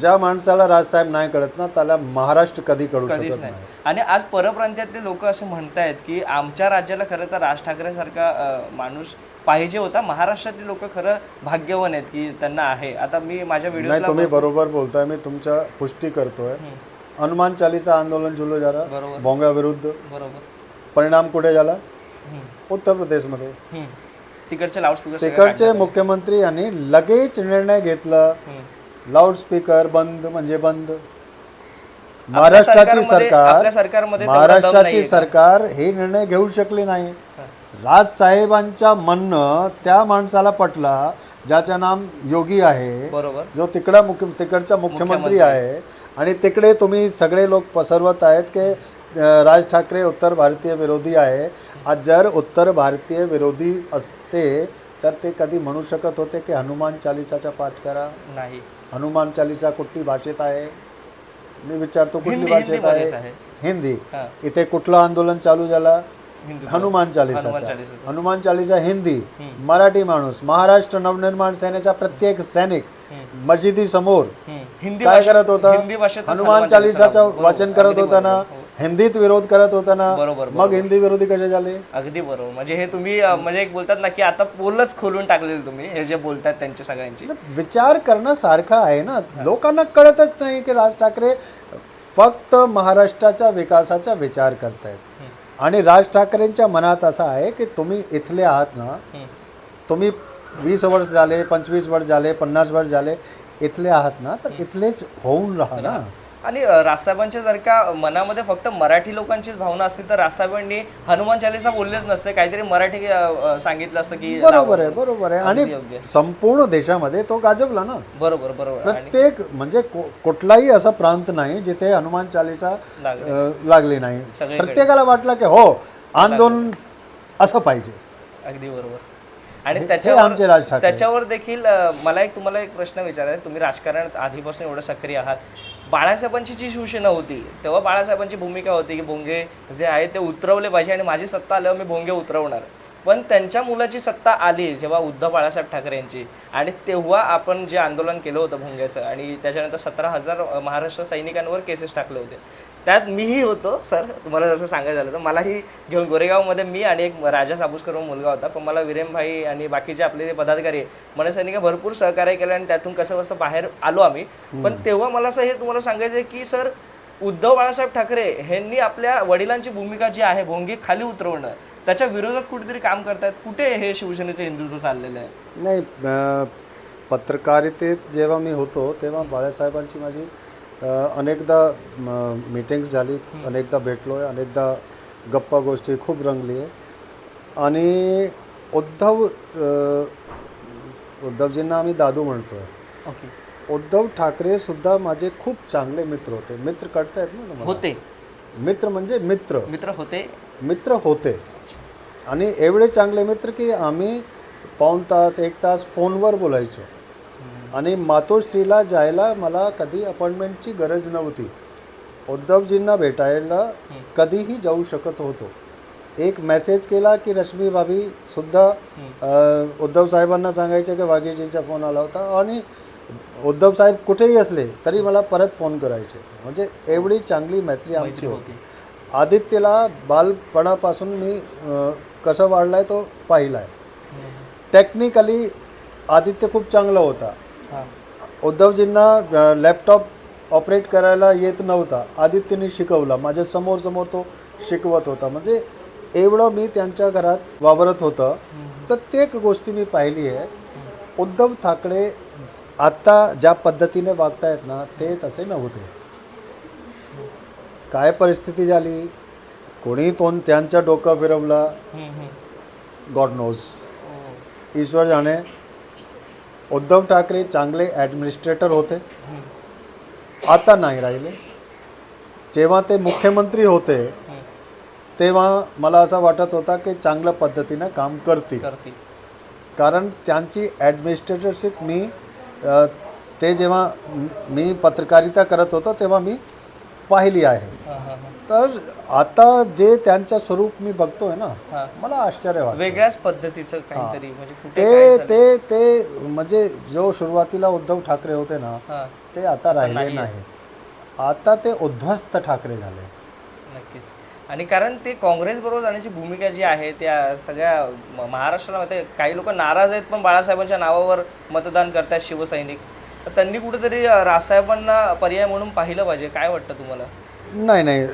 ज्या माणसाला राजसाहेब नाही कळत ना त्याला महाराष्ट्र कधी कळू कधीच शकत नाही. नाही. आणि आज परप्रांतातले लोक असं म्हणतायत की आमच्या राज्याला खरं तर राज ठाकरे सारखा माणूस पाहिजे होता. महाराष्ट्रातली लोक खरं भाग्यवान आहेत की त्यांना आहे. आता मी माझ्या नाही व्हिडिओला तुम्ही बरोबर बोलताय. मी तुमच्या पुष्टी करतोय. हनुमान चालीसा आंदोलन सुरू झालं बरोबर. भोंगा विरुद्ध. बरोबर. परिणाम कुठे झाला? हम्म. उत्तर प्रदेशमध्ये. हम्म. तिकडचे लाऊडस्पीकर तिकडचे मुख्यमंत्री यांनी लगेच निर्णय घेतला. लाऊडस्पीकर बंद म्हणजे बंद. महाराष्ट्राची सरकार सरकारमध्ये महाराष्ट्राची? सरकार हे निर्णय घेऊ शकले नाही. राजसाहेबांच्या म्हणणं त्या माणसाला पटला ज्याचं नाम योगी आहे. बरोबर. जो तिकडा मुख्य तिकडचा मुख्यमंत्री आहे. आणि तिकडे तुम्ही सगळे लोक पसरवत आहेत की राज ठाकरे उत्तर भारतीय विरोधी आहे. आज जर उत्तर भारतीय विरोधी असते तर ते कधी म्हणू शकत होते की हनुमान चालिसाचा पाठ करा नाही हनुमान चालिसा कुठली भाषेत आहे मी विचारतो कुठली हिंदी- भाषेत आहे. हिंदी हा. इथे कुठलं आंदोलन चालू झाला हिंदू हनुमान हनुमान चालिसा चालिसाचं. हनुमान चालिसा हिंदी मराठी माणूस महाराष्ट्र नवनिर्माण सेनेचा प्रत्येक सैनिक मस्जिदी समोर हम्म. हिंदी काय भाषेत- करत होता हिंदी हनुमान चालिसाचं. वाचन करत होता ना. हिंदीत विरोध करत होता ना बरोबर, मग हिंदी विरोधी कसे झाले? अगदी बरोबर. म्हणजे हे तुम्ही अं, म्हणजे एक बोलतात ना की आता पोलच खोलून टाकलेलं तुम्ही हे जे बोलतात त्यांच्या सगळ्यांची. विचार करणं सारखं आहे ना. लोकांना कळतच नाही की राज ठाकरे फक्त महाराष्ट्राच्या विकासाचा विचार करतायत. आणि राज ठाकरेंच्या मनात असं आहे की तुम्ही इथले आहात ना. तुम्ही वीस वर्ष झाले पंचवीस वर्ष झाले पन्नास वर्ष झाले इथले आहात ना तर इथलेच होऊन राहा ना. आणि अं, राजसाहेबांच्या जर का मनामध्ये फक्त मराठी लोकांचीच भावना असती तर राजसाहेबांनी हनुमान चालिसा बोललेच नसते. काहीतरी मराठी सांगितलं असतं की बरोबर आहे बरोबर आहे. आणि. संपूर्ण देशामध्ये तो गाजवला ना. बरोबर बरोबर. प्रत्येक म्हणजे कुठलाही असा प्रांत नाही जिथे हनुमान चालिसा लागले. नाही. प्रत्येकाला वाटलं की हो आंदोलन असं पाहिजे. अगदी बरोबर. आणि त्याच्यावर ठाकरे. त्याच्यावर देखील अं, मला एक तुम्हाला एक प्रश्न विचारायचा आहे. तुम्ही राजकारणात आधीपासून एवढं सक्रिय आहात बाळासाहेबांची जी शिवसेना होती तेव्हा बाळासाहेबांची भूमिका होती की भोंगे जे आहे ते उतरवले पाहिजे आणि माझी सत्ता आल्यावर मी भोंगे उतरवणार पण त्यांच्या मुलाची सत्ता आली जेव्हा उद्धव बाळासाहेब ठाकरे यांची. आणि तेव्हा आपण जे आंदोलन केलं होतं भोंग्याचं आणि त्याच्यानंतर सतरा हजार महाराष्ट्र सैनिकांवर केसेस टाकले होते. त्यात मीही होतो सर. तुम्हाला जसं सांगायचं झालं तर मलाही घेऊन गोरेगावमध्ये मी आणि एक राजा साबुसकर मुलगा होता. पण मला विरेम भाई आणि बाकीचे आपले जे पदाधिकारी मनसैनिक भरपूर सहकार्य केलं आणि त्यातून कसं कसं बाहेर आलो आम्ही. पण तेव्हा मला असं हे तुम्हाला सांगायचं की सर उद्धव बाळासाहेब ठाकरे यांनी आपल्या वडिलांची भूमिका जी आहे भोंगी खाली उतरवणं त्याच्या विरोधात कुठेतरी काम करतायत? कुठे हे शिवसेनेचं हिंदुत्व चाललेलं आहे? नाही अ, पत्रकारितेत जेव्हा मी होतो तेव्हा बाळासाहेबांची माझी अ, अनेकदा मीटिंग्स झाली अनेकदा भेटलो आहे अनेकदा गप्पा गोष्टी खूप रंगली आहे. आणि उद्धव अ, उद्धवजींना आम्ही दादू म्हणतो आहे ओके. उद्धव ठाकरे सुद्धा माझे खूप चांगले मित्र होते. मित्र कळतायत ना तुम्हाला? होते. मित्र म्हणजे मित्र. मित्र होते. मित्र होते. आणि एवढे चांगले मित्र की आम्ही पाऊण तास एक तास फोनवर बोलायचो. आणि मातोश्रीला जायला मला कधी अपॉइंटमेंटची गरज नव्हती. उद्धवजींना भेटायला कधीही जाऊ शकत होतो. एक मेसेज केला की रश्मी भाभी सुद्धा उद्धव साहेबांना सांगायचं की वाघेजींचा फोन आला होता. आणि उद्धव साहेब कुठेही असले तरी मला परत फोन करायचे. म्हणजे एवढी चांगली मैत्री आमची होती. आदित्यला बालपणापासून मी कसं वाढलाय तो पाहिलाय. टेक्निकली आदित्य खूप चांगला होता. उद्धवजींना लॅपटॉप ऑपरेट करायला येत नव्हता. आदित्यने शिकवला. माझ्यासमोर समोर तो शिकवत होता. म्हणजे एवढं मी त्यांच्या घरात वावरत होतं. प्रत्येक गोष्टी मी पाहिली आहे. उद्धव ठाकरे आत्ता ज्या पद्धतीने वागतायत ना ते तसे नव्हते. काय परिस्थिती झाली? कोणी तो त्यांचं डोकं फिरवलं. गॉड नोज हो. ईश्वर जाणे. उद्धव ठाकरे चांगले ॲडमिनिस्ट्रेटर होते. आता नाही राहिले. जेव्हा ते मुख्यमंत्री होते तेव्हा मला असं वाटत होता की चांगल्या पद्धतीनं काम करतील. कारण त्यांची ॲडमिनिस्ट्रेटरशिप मी ते जेव्हा मी पत्रकारिता करत होतो तेव्हा मी पाहिली आहे. तर आता जे त्यांचं स्वरूप मी बघतोय ना. मला आश्चर्य वाटतं. वेगळ्याच पद्धतीचं काहीतरी म्हणजे ते ते ते म्हणजे जो सुरुवातीला उद्धव ठाकरे होते ना ते आता राहिले. नाही आता ते उद्ध्वस्त ठाकरे झाले. नक्कीच. आणि कारण ते काँग्रेस बरोबर जाण्याची भूमिका जी आहे त्या सगळ्या महाराष्ट्राला काही लोक नाराज आहेत पण बाळासाहेबांच्या नावावर मतदान करतात शिवसैनिक. त्यांनी कुठेतरी अं, राजसाहेबांना पर्याय म्हणून पाहिलं पाहिजे. काय वाटतं तुम्हाला? नाही नाही.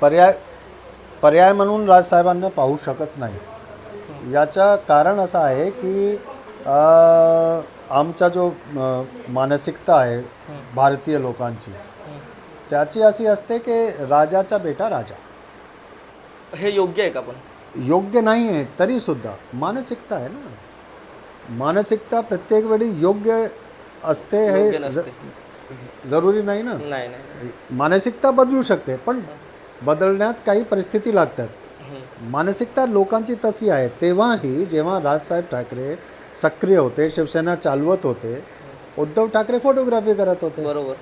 पर्याय पर्याय म्हणून राजसाहेबांना पाहू शकत नाही. याचं कारण असं आहे की आमचा जो मानसिकता आहे भारतीय लोकांची त्याची अशी असते की राजाचा बेटा राजा. हे योग्य आहे का पण? योग्य नाही आहे तरीसुद्धा. मानसिकता आहे ना. मानसिकता प्रत्येक वेळी योग्य असते योग्य हे नसते. जरुरी नाही ना? नाही नाही. मानसिकता बदलू शकते पण बदलण्यात काही परिस्थिती लागतात. मानसिकता लोकांची तशी आहे. तेव्हाही जेव्हा राजसाहेब ठाकरे सक्रिय होते शिवसेना चालवत होते उद्धव ठाकरे फोटोग्राफी करत होते. बरोबर.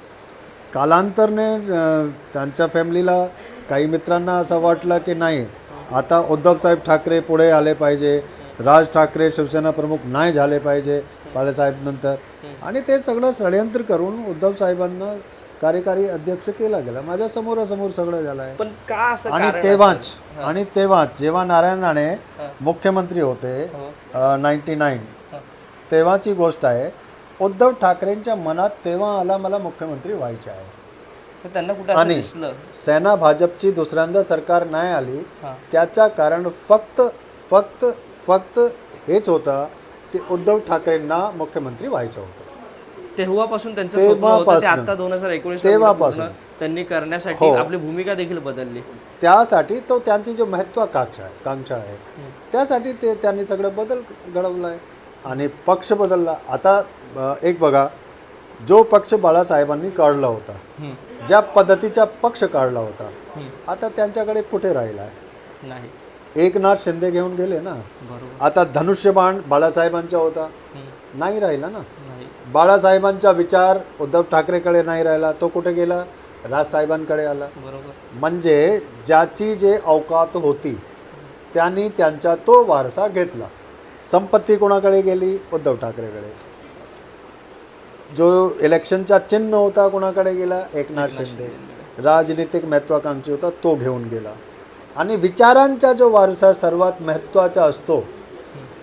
कालांतरने अ, त्यांच्या फॅमिलीला काही मित्रांना असं वाटलं की नाही आता उद्धवसाहेब ठाकरे पुढे आले पाहिजे राज ठाकरे शिवसेना प्रमुख नाही झाले पाहिजे बाळासाहेब नंतर आणि ते सगळं षडयंत्र करून उद्धव साहेबांना कार्यकारी अध्यक्ष केला गेला माझ्या समोरासमोर सगळं झालं आहे पण का असं आणि तेव्हाच? आणि तेव्हाच जेव्हा नारायण राणे. मुख्यमंत्री होते. Ninety nine. तेव्हाची गोष्ट आहे उद्धव ठाकरेंच्या मनात तेव्हा आला मला मुख्यमंत्री व्हायचे आहे त्यांना कुठे आणि सेना भाजपची दुसऱ्यांदा सरकार नाही आली. त्याचं कारण फक्त फक्त फक्त हेच होतं की उद्धव ठाकरेंना मुख्यमंत्री व्हायचं होतं तेव्हापासून त्यांचं स्वप्न होतं ते तेव्हापासून. आता दोन हजार एकोणीस तेव्हापासून. त्यांनी करण्यासाठी हो. आपली भूमिका देखील बदलली त्यासाठी तो त्यांची जो महत्वाकांक्षा आहे कांक्षा आहे त्यासाठी ते त्यांनी सगळं बदल घडवलं आहे आणि पक्ष बदलला आता अ, एक बघा जो पक्ष बाळासाहेबांनी काढला होता हम्म. ज्या पद्धतीचा पक्ष काढला होता. आता त्यांच्याकडे कुठे राहिला आहे नाही एकनाथ शिंदे घेऊन गेले ना. बरोबर. आता धनुष्यबाण बाळासाहेबांचा होता. नाही राहिला ना. नाही. बाळासाहेबांचा विचार उद्धव ठाकरेकडे नाही राहिला तो कुठे गेला? राजसाहेबांकडे आला. बरोबर. म्हणजे ज्याची जे अवकात होती त्यांनी त्यांचा तो वारसा घेतला. संपत्ती कोणाकडे गेली? उद्धव ठाकरेकडे. जो इलेक्शनचा चिन्ह होता कोणाकडे गेला? एकनाथ शिंदे. राजनीतिक महत्वाकांक्षी होता तो घेऊन गेला. आणि विचारांचा जो वारसा सर्वात महत्त्वाचा असतो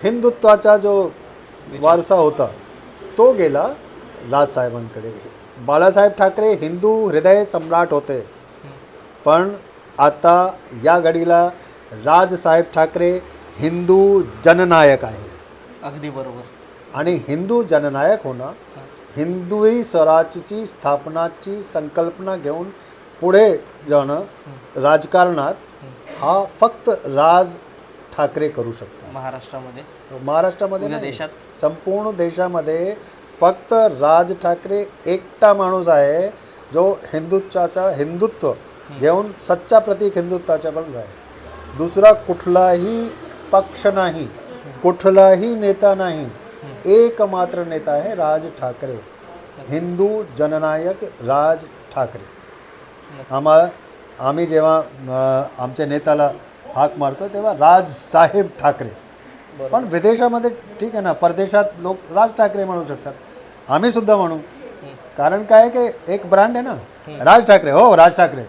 हिंदुत्वाचा जो वारसा होता तो गेला राजसाहेबांकडे बाळासाहेब ठाकरे हिंदू हृदय सम्राट होते. पण आता या घडीला राजसाहेब ठाकरे हिंदू जननायक आहे. अगदी बरोबर. आणि हिंदू जननायक होणं हिंदुई स्वराज्याची स्थापनाची संकल्पना घेऊन पुढे जाणं राजकारणात हा फक्त राज ठाकरे करू शकतात. महाराष्ट्रामध्ये? महाराष्ट्रामध्ये नाही. देशात? संपूर्ण देशामध्ये फक्त राज ठाकरे एकटा माणूस आहे जो हिंदुत्वाचा हिंदुत्व घेऊन सच्चा प्रतीक हिंदुत्वाचा बनला आहे दुसरा कुठलाही पक्ष नाही कुठलाही नेता नाही एकमात्र नेता आहे राज ठाकरे. हिंदू जननायक राज ठाकरे. आम्हाला आम्ही जेव्हा आमच्या नेत्याला हाक मारतो तेव्हा राजसाहेब ठाकरे. पण विदेशामध्ये ठीक आहे ना परदेशात लोक राज ठाकरे म्हणू शकतात. आम्ही सुद्धा म्हणू. कारण काय आहे की एक ब्रँड आहे ना राज ठाकरे. हो राज ठाकरे.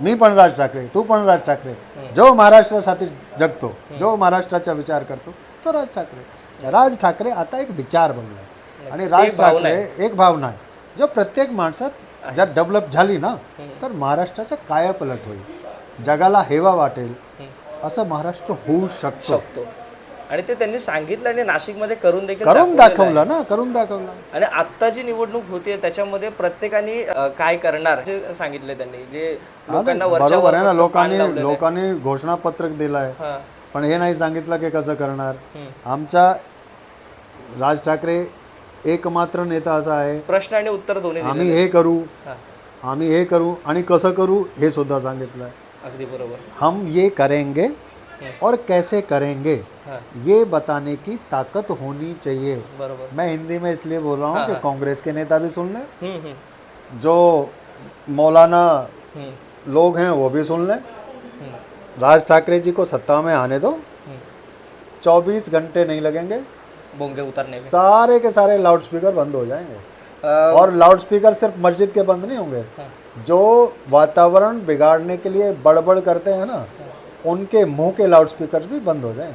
मी पण राज ठाकरे तू पण राज ठाकरे. जो महाराष्ट्रासाठी जगतो जो महाराष्ट्राचा विचार करतो तो राज ठाकरे. राज ठाकरे आता एक विचार बनला आणि राज ठाकरे एक भावना आहे. जो प्रत्येक माणसात जर डेव्हलप झाली ना तर महाराष्ट्राचा कायापलट होईल जगाला हेवा वाटेल असं महाराष्ट्र होऊ शकतो आणि ते त्यांनी सांगितलं आणि नाशिकमध्ये करून देखील करून. दाखवलं ना करून दाखवलं आणि आत्ता जी निवडणूक होतीये त्याच्यामध्ये प्रत्येकाने काय करणार हे सांगितले त्यांनी जे लोकांना बरोबर आहे ना लोकांनी. लोकांनी घोषणापत्रक दिलंय. पण हे नाही सांगितलं की कसं करणार हम्म. आमचा राज ठाकरे एकमात्र नेता असा आहे. प्रश्न आणि उत्तर दोन्ही. आम्ही हे करू. हा. आम्ही हे करू आणि कसं करू हे सुद्धा सांगितलं आहे अगदी बरोबर. हम ये करेंगे और कैसे करेंगे हा. ये बताने की ताकत होनी चाहिए. बरोबर. मैं हिंदी में इसलिए बोल रहा हूँ कि कांग्रेस के नेता भी सुन लें। हम्म, हम्म, जो मौलाना हम्म, लोग हैं वो भी सुन लें। हम्म, राज ठाकरे जी को सत्ता में आने दो। हम्म. 24 घंटे नहीं लगेंगे। बोंगे उतरने में सारे के सारे लाउड स्पीकर बंद हो जाएँगे। आ, और लाउड स्पीकर सिर्फ़ मस्जिद के बंद नहीं होंगे। जो वातावरण बिगाड़ने के लिए बड़बड़ करते हैं ना उनके मुँह के लाउड स्पीकर भी बंद हो जाएँगे।